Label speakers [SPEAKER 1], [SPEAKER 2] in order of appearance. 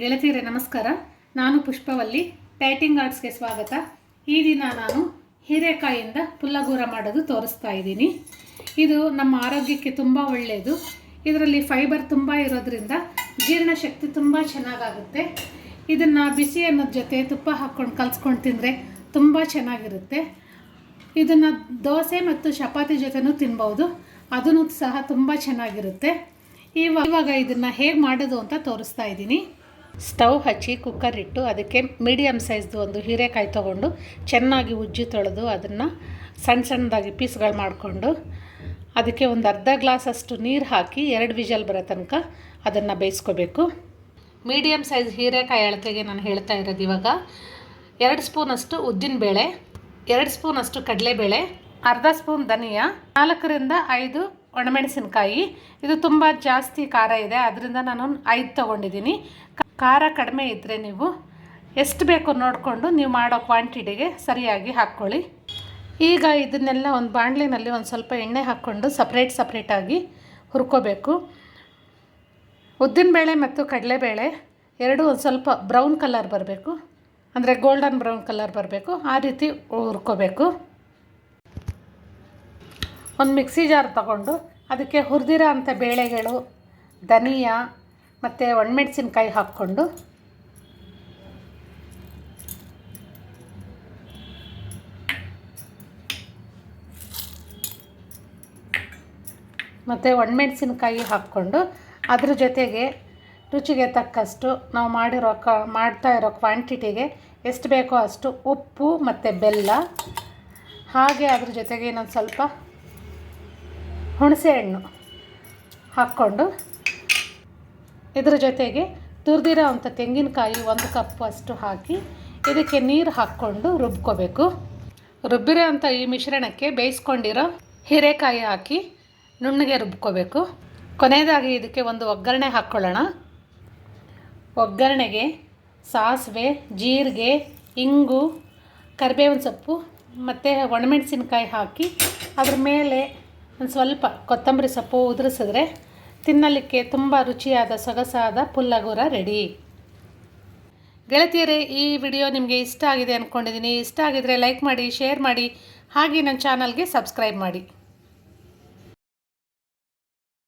[SPEAKER 1] ಗೆಳತಿಯರೇ, ನಮಸ್ಕಾರ. ನಾನು ಪುಷ್ಪವಲ್ಲಿ ಟೈಟಿಂಗ್ ಆರ್ಟ್ಸ್ಗೆ ಸ್ವಾಗತ. ಈ ದಿನ ನಾನು ಹೀರೆಕಾಯಿಂದ ಪುಲ್ಲಗೂರ ಮಾಡೋದು ತೋರಿಸ್ತಾ ಇದ್ದೀನಿ. ಇದು ನಮ್ಮ ಆರೋಗ್ಯಕ್ಕೆ ತುಂಬ ಒಳ್ಳೆಯದು. ಇದರಲ್ಲಿ ಫೈಬರ್ ತುಂಬ ಇರೋದ್ರಿಂದ ಜೀರ್ಣಶಕ್ತಿ ತುಂಬ ಚೆನ್ನಾಗಾಗುತ್ತೆ. ಇದನ್ನು ಬಿಸಿ ಅನ್ನೋದ್ರ ಜೊತೆ ತುಪ್ಪ ಹಾಕ್ಕೊಂಡು ಕಲ್ಸ್ಕೊಂಡು ತಿಂದರೆ ತುಂಬ ಚೆನ್ನಾಗಿರುತ್ತೆ. ಇದನ್ನು ದೋಸೆ ಮತ್ತು ಚಪಾತಿ ಜೊತೆನೂ ತಿನ್ಬೋದು. ಅದನ್ನು ಸಹ ತುಂಬ ಚೆನ್ನಾಗಿರುತ್ತೆ. ಇವಾಗ ಇವಾಗ ಇದನ್ನು ಹೇಗೆ ಮಾಡೋದು ಅಂತ ತೋರಿಸ್ತಾ ಇದ್ದೀನಿ. ಸ್ಟವ್ ಹಚ್ಚಿ ಕುಕ್ಕರ್ ಇಟ್ಟು ಅದಕ್ಕೆ ಮೀಡಿಯಮ್ ಸೈಜ್ದು ಒಂದು ಹೀರೆಕಾಯಿ ತೊಗೊಂಡು ಚೆನ್ನಾಗಿ ಉಜ್ಜಿ ತೊಳೆದು ಅದನ್ನು ಸಣ್ಣ ಸಣ್ಣದಾಗಿ ಪೀಸ್ಗಳು ಮಾಡಿಕೊಂಡು ಅದಕ್ಕೆ ಒಂದು ಅರ್ಧ ಗ್ಲಾಸಷ್ಟು ನೀರು ಹಾಕಿ ಎರಡು ವಿಜಲ್ ಬರೋ ತನಕ ಅದನ್ನು ಬೇಯಿಸ್ಕೋಬೇಕು. ಮೀಡಿಯಮ್ ಸೈಜ್ ಹೀರೆಕಾಯಿ ಅಳತೆಗೆ ನಾನು ಹೇಳ್ತಾ ಇರೋದು ಇವಾಗ ಎರಡು ಸ್ಪೂನಷ್ಟು ಉದ್ದಿನಬೇಳೆ ಎರಡು ಸ್ಪೂನಷ್ಟು ಕಡಲೆಬೇಳೆ, ಅರ್ಧ ಸ್ಪೂನ್ ಧನಿಯಾ, ನಾಲ್ಕರಿಂದ ಐದು ಒಣಮೆಣಸಿನಕಾಯಿ. ಇದು ತುಂಬ ಜಾಸ್ತಿ ಖಾರ ಇದೆ, ಅದರಿಂದ ನಾನು ಐದು ತೊಗೊಂಡಿದ್ದೀನಿ. ಖಾರ ಕಡಿಮೆ ಇದ್ದರೆ ನೀವು ಎಷ್ಟು ಬೇಕು ನೋಡಿಕೊಂಡು ನೀವು ಮಾಡೋ ಕ್ವಾಂಟಿಟಿಗೆ ಸರಿಯಾಗಿ ಹಾಕ್ಕೊಳ್ಳಿ. ಈಗ ಇದನ್ನೆಲ್ಲ ಒಂದು ಬಾಣಲಿನಲ್ಲಿ ಒಂದು ಸ್ವಲ್ಪ ಎಣ್ಣೆ ಹಾಕ್ಕೊಂಡು ಸಪ್ರೇಟ್ ಸಪ್ರೇಟಾಗಿ ಹುರ್ಕೋಬೇಕು. ಉದ್ದಿನಬೇಳೆ ಮತ್ತು ಕಡಲೆಬೇಳೆ ಎರಡು ಒಂದು ಸ್ವಲ್ಪ ಬ್ರೌನ್ ಕಲರ್ ಬರಬೇಕು. ಅಂದರೆ ಗೋಲ್ಡನ್ ಬ್ರೌನ್ ಕಲರ್ ಬರಬೇಕು. ಆ ರೀತಿ ಹುರ್ಕೋಬೇಕು. ಒಂದು ಮಿಕ್ಸಿ ಜಾರ್ ತಗೊಂಡು ಅದಕ್ಕೆ ಹುರಿದಿರೋ ಅಂಥ ಬೇಳೆಗಳು, ಧನಿಯಾ ಮತ್ತು ಒಣಮೆಣ್ಸಿನ್ಕಾಯಿ ಹಾಕ್ಕೊಂಡು ಮತ್ತು ಒಣಮೆಣ್ಸಿನ್ಕಾಯಿ ಹಾಕ್ಕೊಂಡು ಅದ್ರ ಜೊತೆಗೆ ರುಚಿಗೆ ತಕ್ಕಷ್ಟು ನಾವು ಮಾಡಿರೋ ಕ, ಮಾಡ್ತಾ ಇರೋ ಕ್ವಾಂಟಿಟಿಗೆ ಎಷ್ಟು ಬೇಕೋ ಅಷ್ಟು ಉಪ್ಪು ಮತ್ತು ಬೆಲ್ಲ, ಹಾಗೆ ಅದ್ರ ಜೊತೆಗೆ ಇನ್ನೊಂದು ಸ್ವಲ್ಪ ಹುಣಸೆ ಹಣ್ಣು ಹಾಕ್ಕೊಂಡು ಇದ್ರ ಜೊತೆಗೆ ತುರಿದಿರೋ ಅಂಥ ತೆಂಗಿನಕಾಯಿ ಒಂದು ಕಪ್ ಅಷ್ಟು ಹಾಕಿ ಇದಕ್ಕೆ ನೀರು ಹಾಕ್ಕೊಂಡು ರುಬ್ಕೋಬೇಕು. ರುಬ್ಬಿರೋ ಅಂಥ ಈ ಮಿಶ್ರಣಕ್ಕೆ ಬೇಯಿಸ್ಕೊಂಡಿರೋ ಹೀರೆಕಾಯಿ ಹಾಕಿ ನುಣ್ಣಗೆ ರುಬ್ಕೋಬೇಕು. ಕೊನೆಯದಾಗಿ ಇದಕ್ಕೆ ಒಂದು ಒಗ್ಗರಣೆ ಹಾಕ್ಕೊಳ್ಳೋಣ. ಒಗ್ಗರಣೆಗೆ ಸಾಸಿವೆ, ಜೀರಿಗೆ, ಇಂಗು, ಕರಿಬೇವಿನ ಸೊಪ್ಪು ಮತ್ತು ಒಣಮೆಣಸಿನಕಾಯಿ ಹಾಕಿ ಅದ್ರ ಮೇಲೆ ಒಂದು ಸ್ವಲ್ಪ ಕೊತ್ತಂಬರಿ ಸೊಪ್ಪು ಉದುರಿಸಿದ್ರೆ ತಿನ್ನಲಿಕ್ಕೆ ತುಂಬ ರುಚಿಯಾದ ಸೊಗಸಾದ ಪುಲ್ಲಗೂರ ರೆಡಿ. ಗೆಳತಿಯರೇ, ಈ ವಿಡಿಯೋ ನಿಮಗೆ ಇಷ್ಟ ಆಗಿದೆ ಅಂದ್ಕೊಂಡಿದ್ದೀನಿ ಇಷ್ಟ ಆಗಿದರೆ ಲೈಕ್ ಮಾಡಿ, ಶೇರ್ ಮಾಡಿ, ಹಾಗೆ ನನ್ನ ಚಾನಲ್ಗೆ ಸಬ್ಸ್ಕ್ರೈಬ್ ಮಾಡಿ.